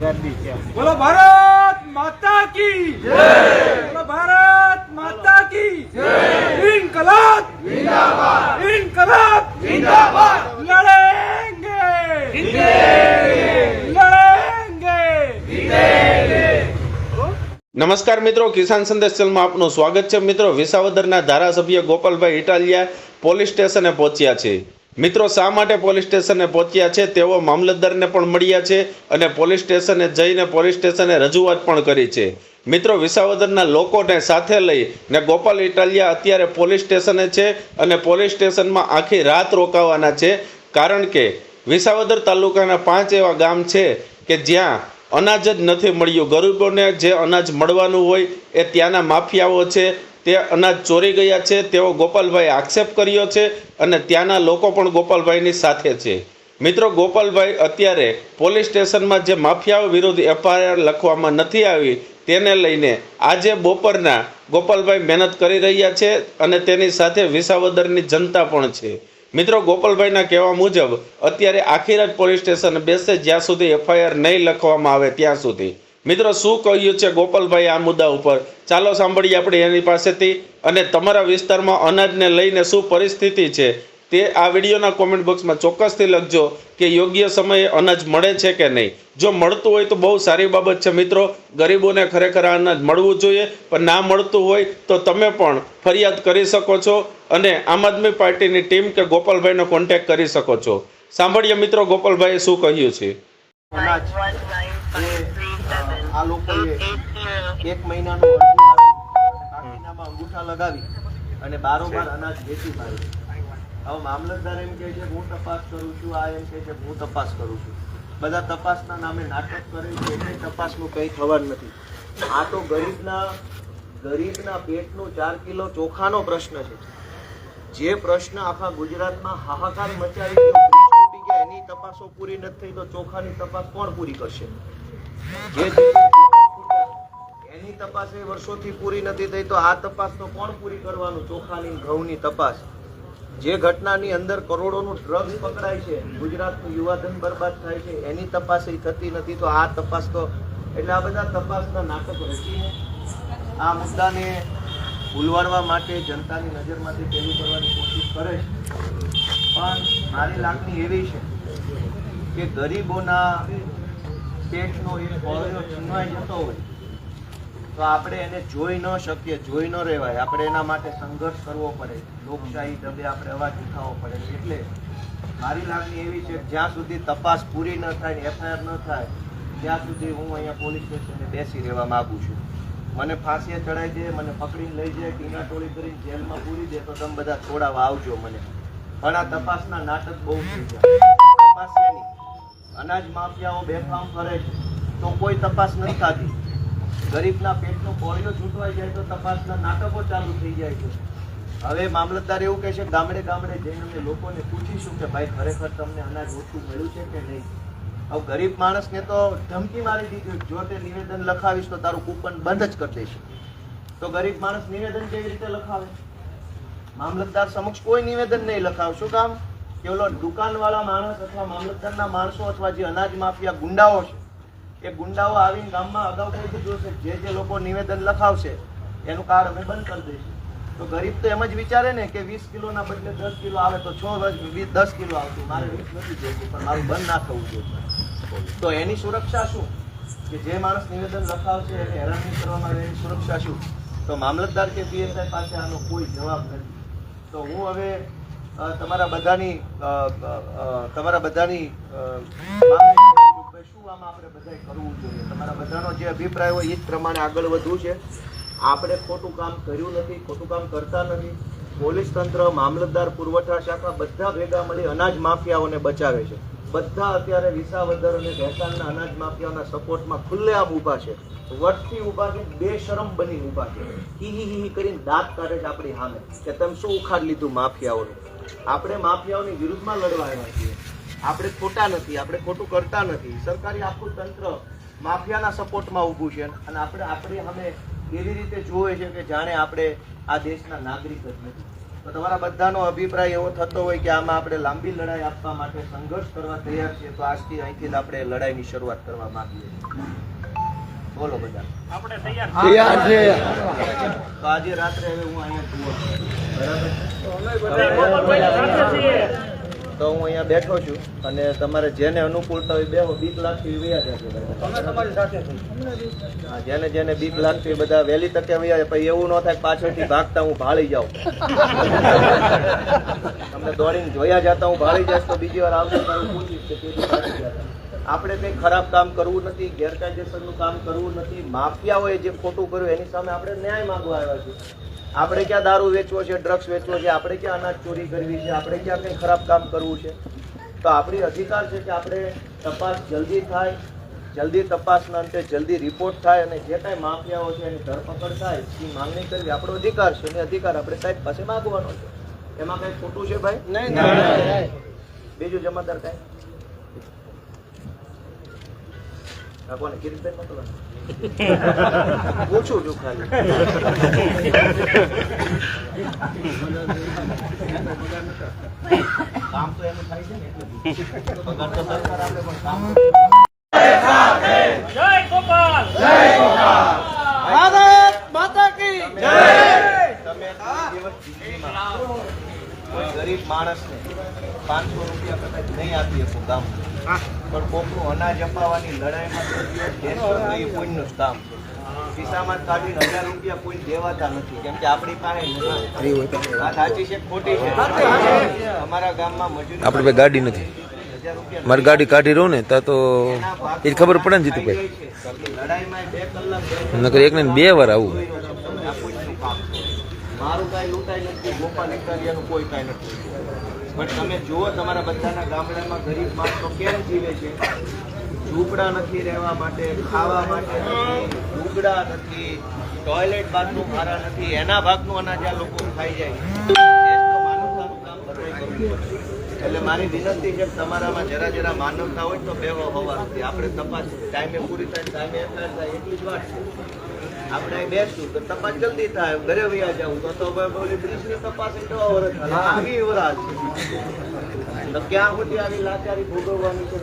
બોલો ભારત માતા કી બોલો ભારત માતા કી ઇનકલાબ જિંદાબાદ. ઇનકલાબ જિંદાબાદ. લડેંગે. લડેંગે. નમસ્કાર મિત્રો કિસાન સંદેશ ચેનલમાં આપનું સ્વાગત છે. મિત્રો વિસાવદરના ધારાસભ્ય ગોપાલભાઈ ઇટાલિયા પોલીસ સ્ટેશને પહોંચ્યા છે. મિત્રો, શા માટે પોલીસ સ્ટેશને પહોંચ્યા છે? તેઓ મામલતદારને પણ મળ્યા છે અને પોલીસ સ્ટેશને જઈને પોલીસ સ્ટેશને રજૂઆત પણ કરી છે. મિત્રો, વિસાવદરના લોકોને સાથે લઈ ને ગોપાલ ઇટાલિયા અત્યારે પોલીસ સ્ટેશને છે અને પોલીસ સ્ટેશનમાં આખી રાત રોકાવાના છે. કારણ કે વિસાવદર તાલુકાના પાંચ એવા ગામ છે કે જ્યાં અનાજ જ નથી મળ્યું. ગરીબોને જે અનાજ મળવાનું હોય એ ત્યાંના માફિયાઓ છે તે અનાજ ચોરી ગયા છે તેવો ગોપાલભાઈ આક્ષેપ કર્યો છે અને ત્યાંના લોકો પણ ગોપાલભાઈની સાથે છે. મિત્રો, ગોપાલભાઈ અત્યારે પોલીસ સ્ટેશનમાં જે માફિયાઓ વિરુદ્ધ એફઆઈઆર લખવામાં નથી આવી, તેને લઈને આજે બપોરના ગોપાલભાઈ મહેનત કરી રહ્યા છે અને તેની સાથે વિસાવદરની જનતા પણ છે. મિત્રો, ગોપાલભાઈના કહેવા મુજબ, અત્યારે આખી રાત પોલીસ સ્ટેશન બેસે જ્યાં સુધી એફઆઈઆર નહીં લખવામાં આવે ત્યાં સુધી. મિત્રો, શું કહ્યું છે ગોપાલભાઈ આ મુદ્દા ઉપર? ચાલો સાંભળીએ આપણે એની પાસેથી. અને તમારા વિસ્તારમાં અનાજને લઈને શું પરિસ્થિતિ છે તે આ વિડીયોના કોમેન્ટ બોક્સમાં ચોક્કસથી લખજો કે યોગ્ય સમયે અનાજ મળે છે કે નહીં. જો મળતું હોય તો બહુ સારી બાબત છે મિત્રો. ગરીબોને ખરેખર આ અનાજ મળવું જોઈએ. પણ ના મળતું હોય તો તમે પણ ફરિયાદ કરી શકો છો અને આમ આદમી પાર્ટીની ટીમ કે ગોપાલભાઈનો કોન્ટેક્ટ કરી શકો છો. સાંભળીએ મિત્રો, ગોપાલભાઈએ શું કહ્યું છે? અનાજ આ એક મહિનાનું કાકીનામાં અંગૂઠા લગાવી અને બારોબાર અનાજ વેચી મારે. હવે મામલતદાર એમ કહે છે, હું તપાસ કરું છું. આ એમ કહે છે, હું તપાસ કરું છું. બધા તપાસના નામે નાટક કરે છે, એટલે તપાસનું કંઈ થવાનું નથી. આ તો ગરીબના ગરીબના પેટનું ચાર કિલો ચોખાનો પ્રશ્ન છે. જે પ્રશ્ન આખા ગુજરાતમાં હાહાકાર મચાવી એની તપાસો પૂરી નથી થઈ તો ચોખાની તપાસ કોણ પૂરી કરશે? જે એની તપાસ એ વર્ષોથી પૂરી નથી થઈ તો આ તપાસ તો કોણ પૂરી કરવાનું? ચોખાની ઘઉંની તપાસ. જે ઘટનાની અંદર કરોડોનું ડ્રગ્સ પકડાય છે, ગુજરાતનું યુવાધન બરબાદ થાય છે, એની તપાસ એ થતી નથી તો આ તપાસ તો એટલે આ બધા તપાસના નાટકો રચીને આ મુદ્દાને ભૂલવાડવા માટે જનતાની નજરમાંથી પેલું કરવાની કોશિશ કરે છે. પણ મારી લાગણી એવી છે કે ગરીબોના પેટનો એ કોળિયો છીનવાઈ જતો હોય તો આપણે એને જોઈ ન શકીએ, જોઈ ન રહેવાય. આપણે એના માટે સંઘર્ષ કરવો પડે. લોકશાહી ઢબે આપણે અવાજ ઉઠાવવો પડે. એટલે મારી લાગણી એવી છે જ્યાં સુધી તપાસ પૂરી ન થાય એફઆઈઆર ન થાય, ત્યાં સુધી હું અહીંયા પોલીસ સ્ટેશને બેસી રહેવા માગું છું. મને ફાંસીએ ચડાઈ દે, મને પકડીને લઈ જાય, ટીના ટોળી કરીને જેલમાં પૂરી દે, તો તમે બધા છોડાવવા આવજો મને. પણ આ તપાસના નાટક બહુ થઈ ગયા. તપાસ અનાજ માફિયાઓ બેફામ કરે છે. તો કોઈ તપાસ નથી થતી. ગરીબના પેટનો કોળિયો છૂટવાઈ જાય તો તપાસના નાટકો ચાલુ થઈ જાય છે. હવે મામલતદાર એવું કહે છે, ગામડે ગામડે જઈને અમે લોકોને પૂછીશું કે ભાઈ, ખરેખર તમને અનાજ ઓછું મળ્યું છે કે નહીં? હવે ગરીબ માણસને તો ધમકી મારી દીધી જો તે નિવેદન લખાવીશ તો તારું કૂપન બંધ જ કરી દઈશ. તો ગરીબ માણસ નિવેદન કેવી રીતે લખાવે? મામલતદાર સમક્ષ કોઈ નિવેદન નહીં લખાવ. શું કામ? કે ઓલો દુકાનવાળા માણસ અથવા મામલતદારના માણસો અથવા જે અનાજ માફિયા ગુંડાઓ છે એ ગુંડાઓ આવીને ગામમાં અગાઉ કહી દીધું છે જે જે લોકો નિવેદન લખાવશે, એનું કાર્ડ અમે બંધ કરી દઈશું. તો ગરીબ તો એમ જ વિચારે ને કે વીસ કિલોના બદલે દસ કિલો આવે તો છ વર્ષ દસ કિલો આવતું મારે નથી જોઈતું, પણ મારું બંધ ના થવું જોઈએ. તો એની સુરક્ષા શું? કે જે માણસ નિવેદન લખાવશે, એને હેરાન કરવામાં એની સુરક્ષા શું? તો મામલતદાર કે પીએસઆઈ પાસે આનો કોઈ જવાબ નથી. તો હું હવે તમારા બધાની તમારા બધાની કે શું આમ આપણે બધાય કરવું જોઈએ? તમારા બધાનો જે અભિપ્રાય હોય એ જ પ્રમાણે આગળ વધવું છે. આપણે ખોટું કામ કર્યું નથી, ખોટું કામ કરતા નથી. પોલીસ તંત્ર, મામલતદાર, પુરવઠા શાખા બધા ભેગા મળી અનાજ માફિયાઓને બચાવે છે. બધા અત્યારે વિસાવદર અને ભેસાણના અનાજ માફિયાઓના સપોર્ટમાં ખુલ્લેઆમ ઊભા છે. વટથી ઊભા છે, બેશરમ બની ઊભા છે. હી હી હી કરીને દાંત કાઢે છે આપણી સામે કે તમે શું ઉખાડ લીધું માફિયાઓનું? આપણે માફિયાઓની વિરુદ્ધમાં લડવા આવ્યા છીએ. આપણે ખોટા નથી આપણે ખોટું કરતા નથી. સરકારી આખું તંત્ર માફિયાના સપોર્ટમાં ઊભું છે અને આપણે આપણે અમે એવી રીતે જોવે છે કે જાણે આપણે આ દેશના નાગરિક જ નથી. તો તમારા બધાનો અભિપ્રાય એવો થતો હોય કે આમાં આપણે લાંબી લડાઈ આપવા માટે સંઘર્ષ કરવા તૈયાર છીએ તો આજથી અહીંથી જ આપણે લડાઈની શરૂઆત કરવા માંગીએ છીએ. બોલો બધા. તૈયાર છે. તો આજે રાત્રે હવે હું અહીંયા બરાબર? તો હું અહીંયા બેઠો છું અને તમારે જેને અનુકૂળતા હોય બેહો બીક લાગતી વૈયા સાથે જેને જેને બીક લાગતી બધા વહેલી તકે વૈયા પછી એવું ન થાય પાછળથી ભાગતા હું ભાળી જાઉં. તમને દોડીને જોયા જતા હું ભાળી જઈશ તો બીજી વાર આવશે પૂછીશ કે. આપણે કંઈ ખરાબ કામ કરવું નથી ગેરકાયદેસરનું કામ કરવું નથી. માફિયાઓએ જે ખોટું કર્યું એની સામે આપણે ન્યાય માંગવા આવ્યા છીએ. આપણે ક્યાં દારૂ વેચવો છે ડ્રગ્સ વેચવો છે આપણે ક્યાં અનાજ ચોરી કરવી છે આપણે ક્યાં કંઈ ખરાબ કામ કરવું છે? તો આપણી અધિકાર છે કે આપણે તપાસ જલ્દી થાય જલ્દી તપાસના અંતે જલ્દી રિપોર્ટ થાય અને જે કાંઈ માફિયાઓ છે એની ધરપકડ થાય એ માંગણી કરવી આપણો અધિકાર છે. અને અધિકાર આપણે સાહેબ પાસે માંગવાનો છે. એમાં કંઈ ખોટું છે ભાઈ? નહીં. બીજું જમાદાર કાંઈ? કોને કિરીટભાઈ મોકલો પૂછું છું ખાલી કામ તો એનું થાય છે ને એટલે પગાર તો સરકાર આપે પણ કામ ભારત માતા કી જય! તમે દિવસ કોઈ ગરીબ માણસને પાંચસો રૂપિયા કદાચ નહીં આપી શકો ગામ પણ કોકનું અનાજ અપાવવાની લડાઈમાં કોઈ દિવસ દેશો નહીં પુણ્યનું જ કામ ખિસ્સામાં કાઢીને હજાર રૂપિયા કોઈ દેવાતા નથી. કેમ કે આપણી પાસે આ સાચી છે ખોટી છે? અમારા ગામમાં મજૂરી આપણે ગાડી નથી. મારી ગાડી કાઢી રહું ને ત્યાં તો એ ખબર પડે ને જીતુભાઈ. લડાઈમાં બે નકર એક ને બે વાર આવું. મારું કાંઈ લૂંટાઈ નથી ગોપાલ કોઈ કાંઈ નથી. પણ તમે જુઓ તમારા બધાના ગામડામાં ગરીબ માણસો કેમ જીવે છે? ઝૂંપડા નથી રહેવા માટે, ખાવા માટે નથી નથી ટોયલેટ બાથરૂમ સારા નથી, એના ભાગનું અનાજ આ લોકો ખાઈ જાય. એટલે મારી વિનંતી છે તમારામાં જરા જરા માનવતા હોય તો બેવો હોવા નથી આપણે તપાસ ટાઈમે પૂરી થાય ટાઈમે એફઆઈઆર થાય, એટલી જ વાત છે. આપણે બેસું તો તપાસ જલ્દી થાય. ઘરે વયા જાઉં તો બ્રિજની તપાસ આવી વરસ છે. ક્યાં સુધી આવી લાચારી ભોગવવાની છે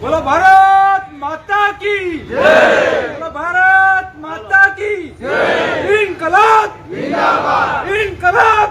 બોલો ભારત માતા કી બોલો ભારત માતા કી જય! ઇનકલાબ! ઇનકલાબ!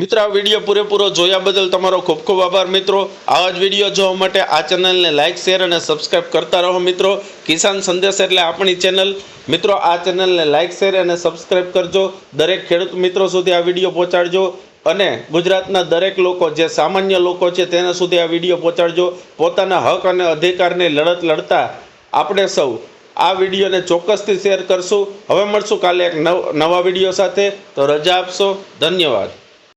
મિત્રો, આ વીડિયો પૂરેપૂરો જોયા બદલ તમારો ખૂબ ખૂબ આભાર મિત્રો. આવા જ વીડિયો જોવા માટે આ ચેનલને લાઇક શેર અને સબસ્ક્રાઇબ કરતા રહો મિત્રો. કિસાન સંદેશ એટલે આપણી ચેનલ. મિત્રો, આ ચેનલને લાઇક શેર અને સબસ્ક્રાઇબ કરજો. દરેક ખેડૂત મિત્રો સુધી આ વીડિયો પહોંચાડજો. અને ગુજરાતના દરેક લોકો, જે સામાન્ય લોકો છે, તેના સુધી આ વીડિયો પહોંચાડજો. પોતાના હક અને અધિકારની લડત લડતા આપણે સૌ આ વિડીયોને ચોક્કસથી શેર કરશું. હવે મળશું કાલે એક નવ નવા વીડિયો સાથે. તો રજા આપશો. ધન્યવાદ.